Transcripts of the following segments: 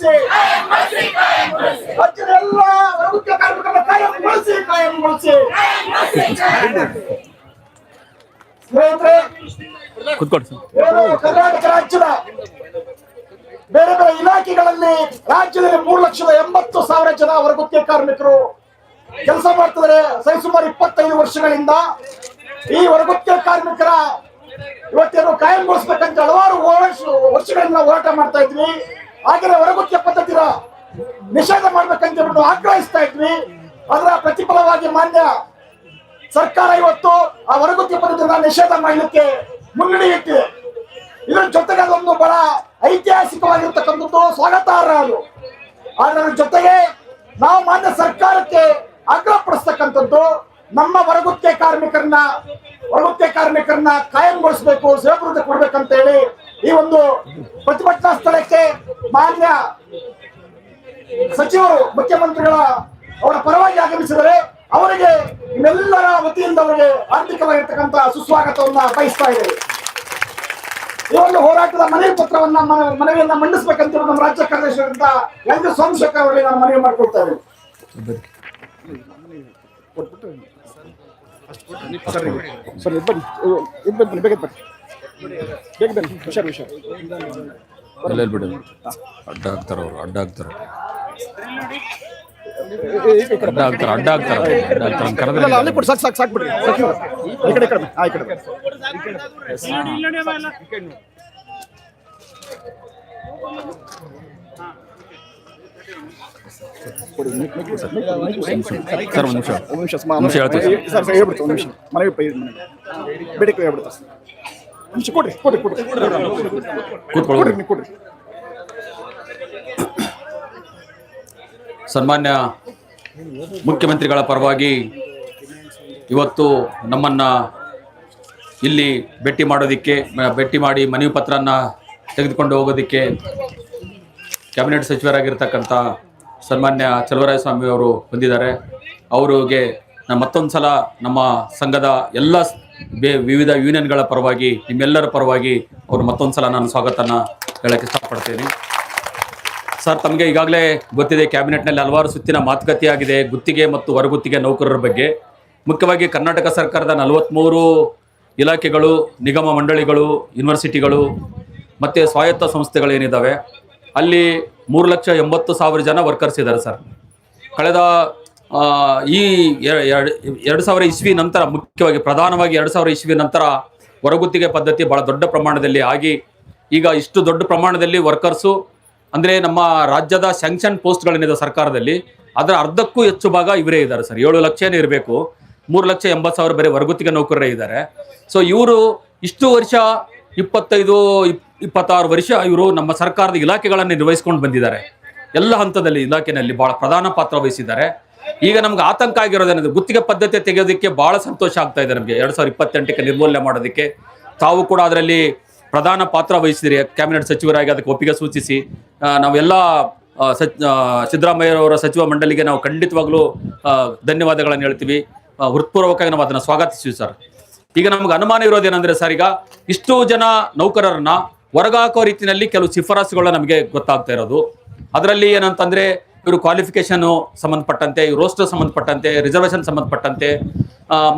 ಕಾಯಂಗೊಳಿಸಿ ರಾಜ್ಯದ ಎಲ್ಲ ಪ್ರಭುತ್ವ ಕಾರ್ಮಿಕರನ್ನ ಕಾಯಂಗೊಳಿಸಿ ಸ್ನೇಹಿತರೆ ಕರ್ನಾಟಕ ರಾಜ್ಯದ ಬೇರೆ ಬೇರೆ ಇಲಾಖೆಗಳಲ್ಲಿ ರಾಜ್ಯದಲ್ಲಿ ಮೂರು ಲಕ್ಷದ ಎಂಬತ್ತು ಸಾವಿರ ಜನ ವರ್ಗಕ್ಕೆ ಕಾರ್ಮಿಕರು ಕೆಲಸ ಮಾಡ್ತಿದ್ದಾರೆ. ಸರಿಸುಮಾರು ಇಪ್ಪತ್ತೈದು ವರ್ಷಗಳಿಂದ ಈ ವರ್ಗಕ್ಕೆ ಕಾರ್ಮಿಕರ ಇವತ್ತೇನು ಕಾಯಂಗೊಳಿಸ್ಬೇಕಂತ ಹಲವಾರು ವರ್ಷ ವರ್ಷಗಳಿಂದ ಹೋರಾಟ ಮಾಡ್ತಾ ಇದ್ವಿ. ಹಾಗೆ ಹೊರಗುತ್ತಿಗೆ ಪದ್ಧತಿನ ನಿಷೇಧ ಮಾಡ್ಬೇಕಂತ ಹೇಳ್ಬಿಟ್ಟು ಆಗ್ರಹಿಸ್ತಾ ಇದ್ವಿ. ಅದರ ಪ್ರತಿಫಲವಾಗಿ ಮಾನ್ಯ ಸರ್ಕಾರ ಇವತ್ತು ಆ ಹೊರಗುತ್ತಿಗೆ ಪದ್ಧತಿನ ನಿಷೇಧ ಮಾಡಲಿಕ್ಕೆ ಮುನ್ನಡೆ ಇದರ ಜೊತೆಗೆ ಅದೊಂದು ಬಹಳ ಐತಿಹಾಸಿಕವಾಗಿರ್ತಕ್ಕಂಥದ್ದು ಸ್ವಾಗತಾರ್ಹ ಅದು. ಅದರ ಜೊತೆಗೆ ನಾವು ಮಾನ್ಯ ಸರ್ಕಾರಕ್ಕೆ ಆಗ್ರಹಪಡಿಸ್ತಕ್ಕಂಥದ್ದು ನಮ್ಮ ಹೊರಗುತ್ತಿಗೆ ಕಾರ್ಮಿಕರನ್ನ ಹೊರಗುತ್ತಿಗೆ ಕಾರ್ಮಿಕರನ್ನ ಕಾಯಂಗೊಳಿಸಬೇಕು ಸೇವೃದ್ಧಿ ಕೊಡ್ಬೇಕಂತ ಹೇಳಿ ಈ ಒಂದು ಪ್ರತಿಭಟನಾ ಸ್ಥಳಕ್ಕೆ ಮಾನ್ಯ ಸಚಿವರು, ಮುಖ್ಯಮಂತ್ರಿಗಳ ಅವರ ಪರವಾಗಿ ಆಗಮಿಸಿದರೆ ಅವರಿಗೆ ನಿಮ್ಮೆಲ್ಲರ ವತಿಯಿಂದ ಅವರಿಗೆ ಆರ್ಥಿಕವಾಗಿರ್ತಕ್ಕಂಥ ಸುಸ್ವಾಗತವನ್ನ ಬಯಸ್ತಾ ಇದ್ದೇವೆ. ಈ ಒಂದು ಹೋರಾಟದ ಮನವಿ ಪತ್ರವನ್ನ ಮನ- ಮನವಿಯನ್ನ ಮಂಡಿಸಬೇಕಂತ ನಮ್ಮ ರಾಜ್ಯ ಕಾರ್ಯದರ್ಶಿಗಳಿಂದ ಎಲ್ ಕೆ ಸೋಮಶೇಖರ್ ಅವರಿಗೆ ನಾನು ಮನವಿ ಮಾಡ್ಕೊಳ್ತಾ ಸರ್ ಬನ್ನಿ. ಬೇಗ ಬನ್ನಿ ಹುಷಾರು ಹುಷಾರು. ಇಲ್ಲಿ ಬಿಡು. ಅಡ್ಡ ಆಗ್ತಾರ ಅವರು ಅಡ್ಡ ಆಗ್ತಾರ ಅಡ್ಡ ಆಗ್ತಾರ ಅಡ್ಡ ಆಗ್ತಾರ ಅಡ್ಡ ಆಗ್ತಾರ ಹಂಗ್ ಕರೆದ್ರೆ ಇಲ್ಲ ಅಲ್ಲಿ ಕೊಡಿ ಸಾಕು ಸಾಕು ಸಾಕು ಬಿಡ್ರಿ. ಈ ಕಡೆ ಈ ಕಡೆ. ಆ ಈ ಕಡೆ ಸರ್, ಒಂದು ನಿಮಿಷ ಒಂದು ನಿಮಿಷ. ಹೇಳ್ತೀವಿ. ಸರ್ ಹೇಳ್ಬಿಡ್ತು ಒಂದು ನಿಮಿಷ. ಮನೆಗೆ ಬೇಡಿಕೆ ನಿಮಿಷ ಕೊಡ್ರಿ ಕೊಡ್ರಿ ಕೊಡ್ರಿ. ಕೊಡ್ರಿ ನೀವು ಕೊಡ್ರಿ. ಸನ್ಮಾನ್ಯ ಮುಖ್ಯಮಂತ್ರಿಗಳ ಪರವಾಗಿ ಇವತ್ತು ನಮ್ಮನ್ನ ಇಲ್ಲಿ ಭೇಟಿ ಮಾಡೋದಕ್ಕೆ ಭೇಟಿ ಮಾಡಿ ಮನವಿ ಪತ್ರನ ತೆಗೆದುಕೊಂಡು ಹೋಗೋದಕ್ಕೆ ಕ್ಯಾಬಿನೆಟ್ ಸಚಿವರಾಗಿರ್ತಕ್ಕಂಥ ಸನ್ಮಾನ್ಯ ಚಲುವರಾಯಸ್ವಾಮಿ ಅವರು ಬಂದಿದ್ದಾರೆ. ಅವರಿಗೆ ನಾನು ಮತ್ತೊಂದು ಸಲ ನಮ್ಮ ಸಂಘದ ಎಲ್ಲ ವಿವಿಧ ಯೂನಿಯನ್ಗಳ ಪರವಾಗಿ, ನಿಮ್ಮೆಲ್ಲರ ಪರವಾಗಿ ಅವರು ಮತ್ತೊಂದು ಸಲ ನಾನು ಸ್ವಾಗತನ ಹೇಳಕ್ಕೆ ಇಷ್ಟಪಡ್ತೀನಿ. ಸರ್, ತಮಗೆ ಈಗಾಗಲೇ ಗೊತ್ತಿದೆ, ಕ್ಯಾಬಿನೆಟ್ನಲ್ಲಿ ಹಲವಾರು ಸುತ್ತಿನ ಮಾತುಕತೆ ಆಗಿದೆ ಗುತ್ತಿಗೆ ಮತ್ತು ಹೊರಗುತ್ತಿಗೆ ನೌಕರರ ಬಗ್ಗೆ. ಮುಖ್ಯವಾಗಿ ಕರ್ನಾಟಕ ಸರ್ಕಾರದ ನಲವತ್ತ್ಮೂರು ಇಲಾಖೆಗಳು, ನಿಗಮ ಮಂಡಳಿಗಳು, ಯೂನಿವರ್ಸಿಟಿಗಳು, ಮತ್ತು ಸ್ವಾಯತ್ತ ಸಂಸ್ಥೆಗಳೇನಿದ್ದಾವೆ ಅಲ್ಲಿ ಮೂರು ಲಕ್ಷ ಎಂಬತ್ತು ಸಾವಿರ ಜನ ವರ್ಕರ್ಸ್ ಇದ್ದಾರೆ ಸರ್. ಕಳೆದ ಈ ಎರಡ್- ಸಾವಿರ ಇಸ್ವಿ ನಂತರ ಮುಖ್ಯವಾಗಿ ಪ್ರಧಾನವಾಗಿ ಎರಡು ಸಾವಿರ ಇಸ್ವಿ ನಂತರ ಹೊರಗುತ್ತಿಗೆ ಪದ್ಧತಿ ಬಹಳ ದೊಡ್ಡ ಪ್ರಮಾಣದಲ್ಲಿ ಆಗಿ ಈಗ ಇಷ್ಟು ದೊಡ್ಡ ಪ್ರಮಾಣದಲ್ಲಿ ವರ್ಕರ್ಸು, ಅಂದರೆ ನಮ್ಮ ರಾಜ್ಯದ ಸ್ಯಾಂಕ್ಷನ್ ಪೋಸ್ಟ್ಗಳೇನಿದೆ ಸರ್ಕಾರದಲ್ಲಿ, ಅದರ ಅರ್ಧಕ್ಕೂ ಹೆಚ್ಚು ಭಾಗ ಇವರೇ ಇದ್ದಾರೆ ಸರ್. ಏಳು ಲಕ್ಷನೇ ಇರಬೇಕು, ಮೂರು ಲಕ್ಷ ಎಂಬತ್ತು ಸಾವಿರ ಬೇರೆ ಹೊರಗುತ್ತಿಗೆ ನೌಕರರೇ ಇದ್ದಾರೆ. ಸೊ ಇವರು ಇಷ್ಟು ವರ್ಷ ಇಪ್ಪತ್ತೈದು, ಇಪ್- ಇಪ್ಪತ್ತಾರು ವರ್ಷ ಇವರು ನಮ್ಮ ಸರ್ಕಾರದ ಇಲಾಖೆಗಳನ್ನು ನಿರ್ವಹಿಸ್ಕೊಂಡು ಬಂದಿದ್ದಾರೆ. ಎಲ್ಲ ಹಂತದಲ್ಲಿ ಇಲಾಖೆಯಲ್ಲಿ ಬಹಳ ಪ್ರಧಾನ ಪಾತ್ರ ವಹಿಸಿದ್ದಾರೆ. ಈಗ ನಮ್ಗೆ ಆತಂಕ ಆಗಿರೋದೇನಂದ್ರೆ ಗುತ್ತಿಗೆ ಪದ್ಧತಿ ತೆಗೆಯೋದಕ್ಕೆ ಬಹಳ ಸಂತೋಷ ಆಗ್ತಾ ಇದೆ ನಮಗೆ. ಎರಡ್ ಸಾವಿರದ ಇಪ್ಪತ್ತೆಂಟಕ್ಕೆ ನಿರ್ಮೂಲನೆ ಮಾಡೋದಕ್ಕೆ. ತಾವು ಕೂಡ ಅದರಲ್ಲಿ ಪ್ರಧಾನ ಪಾತ್ರ ವಹಿಸಿದ್ರಿ. ಕ್ಯಾಬಿನೆಟ್ ಸಚಿವರಾಗಿ ಅದಕ್ಕೆ ಒಪ್ಪಿಗೆ ಸೂಚಿಸಿ ನಾವೆಲ್ಲ ಸಚ್ ಸಿದ್ದರಾಮಯ್ಯವರ ಸಚಿವ ಮಂಡಳಿಗೆ ನಾವು ಖಂಡಿತವಾಗ್ಲೂ ಧನ್ಯವಾದಗಳನ್ನು ಹೇಳ್ತೀವಿ. ಹೃತ್ಪೂರ್ವಕವಾಗಿ ನಾವು ಅದನ್ನು ಸ್ವಾಗತಿಸ್ತೀವಿ ಸರ್. ಈಗ ನಮ್ಗೆ ಅನುಮಾನ ಇರೋದೇನಂದ್ರೆ ಸರ್, ಈಗ ಇಷ್ಟು ಜನ ನೌಕರರನ್ನ ಹೊರಗಾಕೋ ರೀತಿಯಲ್ಲಿ ಕೆಲವು ಶಿಫಾರಸುಗಳನ್ನ ನಮಗೆ ಗೊತ್ತಾಗ್ತಾ ಇರೋದು. ಅದರಲ್ಲಿ ಏನಂತಂದ್ರೆ ಇವರು ಕ್ವಾಲಿಫಿಕೇಶನ್ ಸಂಬಂಧಪಟ್ಟಂತೆ, ಇವ್ರ ರೋಸ್ಟರ್ ಸಂಬಂಧಪಟ್ಟಂತೆ ರಿಸರ್ವೇಷನ್ ಸಂಬಂಧಪಟ್ಟಂತೆ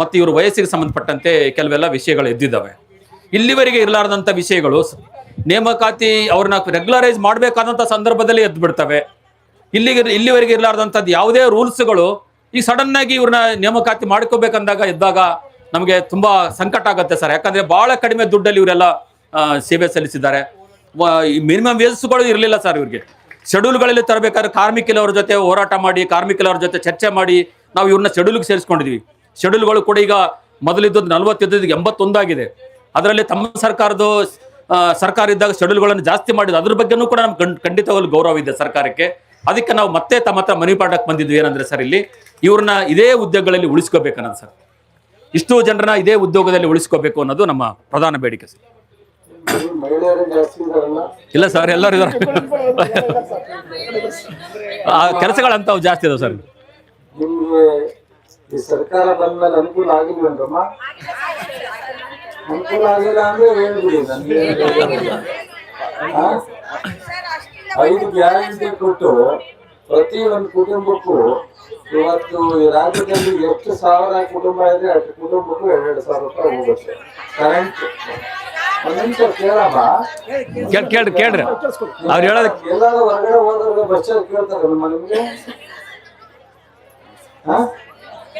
ಮತ್ತು ಇವರು ವಯಸ್ಸಿಗೆ ಸಂಬಂಧಪಟ್ಟಂತೆ ಕೆಲವೆಲ್ಲ ವಿಷಯಗಳು ಎದ್ದಿದ್ದಾವೆ. ಇಲ್ಲಿವರೆಗೆ ಇರಲಾರ್ದಂಥ ವಿಷಯಗಳು ನೇಮಕಾತಿ ಅವ್ರನ್ನ ರೆಗ್ಯುಲರೈಸ್ ಮಾಡಬೇಕಾದಂಥ ಸಂದರ್ಭದಲ್ಲಿ ಎದ್ದು ಬಿಡ್ತವೆ ಇಲ್ಲಿಗೆ, ಇಲ್ಲಿವರೆಗೆ ಇರಲಾರ್ದಂಥದ್ದು ಯಾವುದೇ ರೂಲ್ಸ್ಗಳು ಈ ಸಡನ್ ಆಗಿ ಇವ್ರನ್ನ ನೇಮಕಾತಿ ಮಾಡ್ಕೋಬೇಕಂದಾಗ ಇದ್ದಾಗ ನಮಗೆ ತುಂಬ ಸಂಕಟ ಆಗುತ್ತೆ ಸರ್. ಯಾಕಂದರೆ ಭಾಳ ಕಡಿಮೆ ದುಡ್ಡಲ್ಲಿ ಇವರೆಲ್ಲ ಸೇವೆ ಸಲ್ಲಿಸಿದ್ದಾರೆ. ಮಿನಿಮಮ್ ವೇಜಸ್ಗಳು ಇರಲಿಲ್ಲ ಸರ್ ಇವ್ರಿಗೆ. ಶೆಡ್ಯೂಲ್ಗಳಲ್ಲಿ ತರಬೇಕಾದ್ರೆ ಕಾರ್ಮಿಕಲವ್ರ ಜೊತೆ ಹೋರಾಟ ಮಾಡಿ ಕಾರ್ಮಿಕಲವ್ರ ಜೊತೆ ಚರ್ಚೆ ಮಾಡಿ ನಾವು ಇವ್ರನ್ನ ಶೆಡ್ಯೂಲ್ಗೆ ಸೇರಿಸ್ಕೊಂಡಿದ್ವಿ. ಶೆಡ್ಯೂಲ್ಗಳು ಕೂಡ ಈಗ ಮೊದಲಿದ್ದದ್ದು ನಲ್ವತ್ತಿದ್ದದ್ದು ಎಂಬತ್ತೊಂದಾಗಿದೆ. ಅದರಲ್ಲಿ ತಮ್ಮ ಸರ್ಕಾರದ ಸರ್ಕಾರ ಇದ್ದಾಗ ಶೆಡ್ಯೂಲ್ಗಳನ್ನು ಜಾಸ್ತಿ ಮಾಡಿದ ಅದ್ರ ಬಗ್ಗೆನೂ ಕೂಡ ನಮ್ಗೆ ಖಂಡಿತವಾಗಲೂ ಗೌರವ ಇದೆ ಸರ್ಕಾರಕ್ಕೆ. ಅದಕ್ಕೆ ನಾವು ಮತ್ತೆ ತಮ್ಮ ಹತ್ರ ಮನವಿ ಪಾಠಕ್ಕೆ ಬಂದಿದ್ವಿ ಏನಂದ್ರೆ ಸರ್ ಇಲ್ಲಿ, ಇವ್ರನ್ನ ಇದೇ ಉದ್ಯೋಗಗಳಲ್ಲಿ ಉಳಿಸ್ಕೋಬೇಕನ್ನೋದು ಸರ್. ಇಷ್ಟು ಜನರನ್ನ ಇದೇ ಉದ್ಯೋಗದಲ್ಲಿ ಉಳಿಸ್ಕೋಬೇಕು ಅನ್ನೋದು ನಮ್ಮ ಪ್ರಧಾನ ಬೇಡಿಕೆ ಸರ್. ಇಲ್ಲ ಸರ್ ಎಲ್ಲರೂ ಇದಾರೆ ಆ, ಕೆಲಸಗಳಂತವು ಜಾಸ್ತಿ ಇದಾವೆ ಸರ್. ಈ ಸರ್ಕಾರ ಬಂದ್ಮೇಲೆ ಅನುಕೂಲ ಆಗಿಲ್ವೇನ್ರಮ್ಮ ಅನುಕೂಲ ಆಗಿಲ್ಲ ಅಂದ್ರೆ ಹೇಳ್ಬಿಡಿ ನನ್ಗೆ? ಐದು ಗ್ಯಾರಂಟಿ ಕೊಟ್ಟು ಪ್ರತಿ ಒಂದು ಕುಟುಂಬಕ್ಕೂ ಇವತ್ತು ಈ ರಾಜ್ಯದಲ್ಲಿ ಎಷ್ಟು ಸಾವಿರ ಕುಟುಂಬ ಇದೆ ಅಷ್ಟು ಕುಟುಂಬಕ್ಕೂ ಎರಡೆರಡು ಸಾವಿರ ರೂಪಾಯಿ ಹೋಗುತ್ತೆ. ಕರೆಂಟ್ ಕೇಳ್ ಕೇಳ್ರಿ ಕೇಳ್ರಿ. ಅವ್ರು ಹೇಳೋದು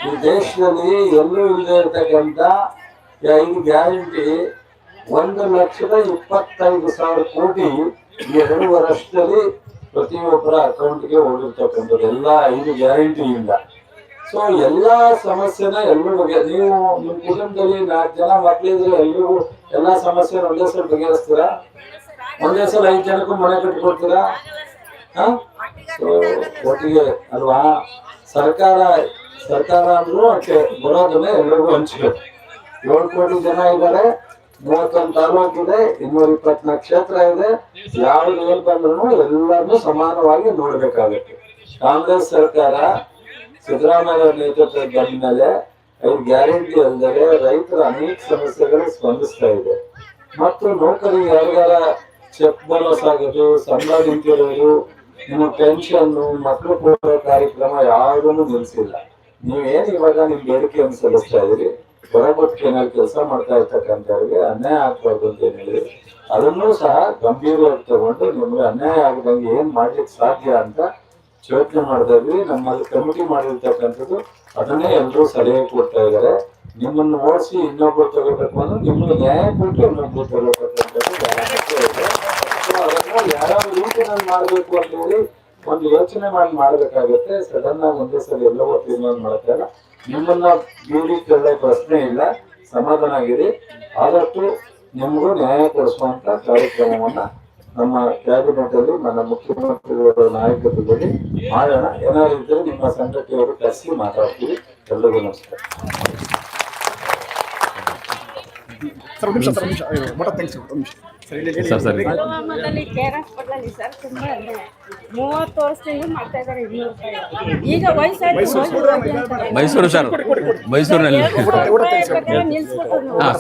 ಈ ದೇಶದಲ್ಲಿ ಎಲ್ಲೂ ಇಲ್ಲದೆ ಇರ್ತಕ್ಕಂಥ ಐದು ಗ್ಯಾರಂಟಿ ಒಂದು ಲಕ್ಷದ ಇಪ್ಪತ್ತೈದು ಸಾವಿರ ಕೋಟಿ ಎರಡು ವರ್ಷದಲ್ಲಿ ಪ್ರತಿಯೊಬ್ಬರ ಅಕೌಂಟ್ಗೆ ಹೋಗಿರ್ತಕ್ಕಂಥದ್ದು. ಎಲ್ಲ ಐದು ಗ್ಯಾರಂಟಿಯಿಂದ ಸೊ ಎಲ್ಲಾ ಸಮಸ್ಯೆನ ಎಲ್ಲರೂ ಬಗೆ ನೀವು ನಿಮ್ಮ ಕುಟುಂಬದಲ್ಲಿ ನಾಲ್ಕು ಜನ ಮಕ್ಕಳಿದ್ರೆ ಎಲ್ರಿಗೂ ಎಲ್ಲಾ ಸಮಸ್ಯೆನ ಒಂದೇ ಸಲ ಬಗೆಹರಿಸ್ತೀರಾ? ಒಂದೇ ಸಲ ಐದು ಜನಕ್ಕೂ ಮನೆ ಕಟ್ಕೊಡ್ತೀರಾ? ಒಟ್ಟಿಗೆ ಅಲ್ವಾ? ಸರ್ಕಾರ ಸರ್ಕಾರ ಅಂದ್ರೂ ಅಷ್ಟೇ, ಬರೋದನ್ನ ಎಲ್ಲರಿಗೂ ಹಂಚ್ಬೇಕು ಏಳು ಕೋಟಿ ಜನ ಇದ್ದಾರೆ, ಮೂವತ್ತೊಂದು ತಾಲೂಕು ಇದೆ, ಇನ್ನೂರ ಇಪ್ಪತ್ನಾಲ್ಕು ಕ್ಷೇತ್ರ ಇದೆ. ಯಾವ್ದು ಏನ್ ಬಂದ್ರು ಎಲ್ಲರನ್ನೂ ಸಮಾನವಾಗಿ ನೋಡ್ಬೇಕಾಗುತ್ತೆ. ಕಾಂಗ್ರೆಸ್ ಸರ್ಕಾರ ಸಿದ್ದರಾಮಯ್ಯ ನೇತೃತ್ವದ ಮೇಲೆ ಐದು ಗ್ಯಾರಂಟಿ ಅಲ್ಲದೆ ರೈತರ ಅನೇಕ ಸಮಸ್ಯೆಗಳು ಸ್ಪಂದಿಸ್ತಾ ಇದೆ. ಮತ್ತು ನೌಕರಿ ಯಾರಿಗಾರ ಚೆಕ್ ಬೋನಸ್ ಆಗೋದು ಸಂಬಳ ನಿಂತಿರೋದು ನಿಮ್ಮ ಪೆನ್ಷನ್ ಮಕ್ಕಳು ಕೊಡೋ ಕಾರ್ಯಕ್ರಮ ಯಾವುದನ್ನು ನಿಲ್ಸಿಲ್ಲ ನೀವೇನು ಇವಾಗ ನಿಮ್ ಬೇಡಿಕೆಯನ್ನು ಸಲ್ಲಿಸ್ತಾ ಇದೀರಿ ಏನಾದ್ರು ಕೆಲಸ ಮಾಡ್ತಾ ಇರ್ತಕ್ಕಂಥವ್ರಿಗೆ ಅನ್ಯಾಯ ಆಗ್ಬಾರ್ದು ಅಂತ ಹೇಳಿದ್ರಿ? ಅದನ್ನೂ ಸಹ ಗಂಭೀರವಾಗಿ ತಗೊಂಡು ನಿಮ್ಗೆ ಅನ್ಯಾಯ ಆಗದಂಗೆ ಏನ್ ಮಾಡ್ಲಿಕ್ಕೆ ಸಾಧ್ಯ ಅಂತ ಯೋಚನೆ ಮಾಡಿದ್ವಿ ನಮ್ಮ ಕಮಿಟಿ ಮಾಡಿರ್ತಕ್ಕಂಥದ್ದು ಅದನ್ನೇ ಎಲ್ಲರೂ ಸಲಹೆ ಕೊಡ್ತಾ ಇದ್ದಾರೆ. ನಿಮ್ಮನ್ನು ಓಡಿಸಿ ಇನ್ನೊಬ್ರು ತಗೋಬೇಕು ಅಂದ್ರೆ ನಿಮ್ಮ ನ್ಯಾಯ ಕೊಟ್ಟು ಇನ್ನೊಬ್ರು ಯಾರು ರೀತಿ ನಾನು ಮಾಡಬೇಕು ಅಂತ ಹೇಳಿ ಒಂದು ಯೋಚನೆ ಮಾಡಿ ಮಾಡಬೇಕಾಗುತ್ತೆ. ಸಡನ್ ಆಗಿ ಒಂದೇ ಸಲ ಎಲ್ಲವೂ ತೀರ್ಮಾನ ಇಲ್ಲ. ನಿಮ್ಮನ್ನ ಬೀಡಿ ಕೇಳೋ ಪ್ರಶ್ನೆ ಇಲ್ಲ. ಸಮಾಧಾನ ಆಗಿರಿ. ಆದಷ್ಟು ನಿಮಗೂ ನ್ಯಾಯ ಕೊಡಿಸುವಂತ ಕಾರ್ಯಕ್ರಮವನ್ನ ನಮ್ಮ ಕ್ಯಾಬಿನೆಟ್ ಅಲ್ಲಿ ನನ್ನ ಮುಖ್ಯಮಂತ್ರಿಗಳ ನಾಯಕತ್ವದಲ್ಲಿ ಮಾಡೋಣ. ಏನಾದ್ರು ಇದ್ರೆ ನಿಮ್ಮ ಸಂಘಟನೆಯವರು ಕರೆಸಿ ಮಾತಾಡ್ತೀವಿ. ಎಲ್ಲರಿಗೂ ನಮಸ್ಕಾರ. ಸರ್ ಒಂದು ನಿಮಿಷ ಸರ್ ಒಂದು ನಿಮಿಷ. ಅಯ್ಯೋ, ಮಠ ಥ್ಯಾಂಕ್ಸ್ ಒಂದು ನಿಮಿಷ. ಸರ್ ಇಲ್ಲಿ ಹೇಳಿ, ಸರ್, ಸರ್. ಹೇಳಿ. ಪುಲ್ವಾಮಾದಲ್ಲಿ ಕೇರ್ ಹಾಸ್ಪಿಟಲ್ ಸರ್ ತುಂಬಾ ಅಂದ್ರೆ ಮೂವತ್ತು ವರ್ಷದಿಂದ ಮಾಡ್ತಾ ಇದ್ದಾರೆ ಇನ್ನೂರು ರೂಪಾಯಿ. ಈಗ ವಯಸ್ಸಾಯ್ತು ಹೋಗಿ ಹೋಗಿ ಮೈಸೂರು ಸರ್ ಮೈಸೂರಿನಲ್ಲಿ ಹಾಂ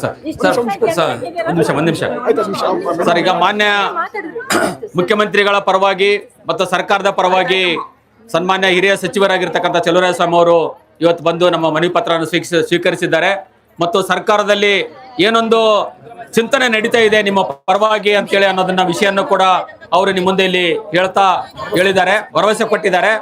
ಸರ್ ಸರ್ ಸರ್ ಒಂದು ನಿಮಿಷ ಒಂದು ನಿಮಿಷ. ಸರ್ ಈಗ ಮಾನ್ಯ ಮುಖ್ಯಮಂತ್ರಿಗಳ ಪರವಾಗಿ ಮತ್ತು ಸರ್ಕಾರದ ಪರವಾಗಿ ಸನ್ಮಾನ್ಯ ಹಿರಿಯ ಸಚಿವರಾಗಿರ್ತಕ್ಕಂಥ ಸ್ವಾಮಿ ಅವರು ಇವತ್ತು ಬಂದು ನಮ್ಮ ಮನವಿ ಪತ್ರವನ್ನು ಸ್ವೀಕರಿಸಿ ಸ್ವೀಕರಿಸಿದ್ದಾರೆ. ಮತ್ತು ಸರ್ಕಾರದಲ್ಲಿ ಏನೊಂದು ಚಿಂತನೆ ನಡೀತಾ ಇದೆ ನಿಮ್ಮ ಪರವಾಗಿ ಅಂತೇಳಿ ಅನ್ನೋದನ್ನ ವಿಷಯನ್ನು ಕೂಡ ಅವರು ನಿಮ್ಮ ಮುಂದೆ ಇಲ್ಲಿ ಹೇಳ್ತಾ ಹೇಳಿದ್ದಾರೆ, ಭರವಸೆ ಕೊಟ್ಟಿದ್ದಾರೆ.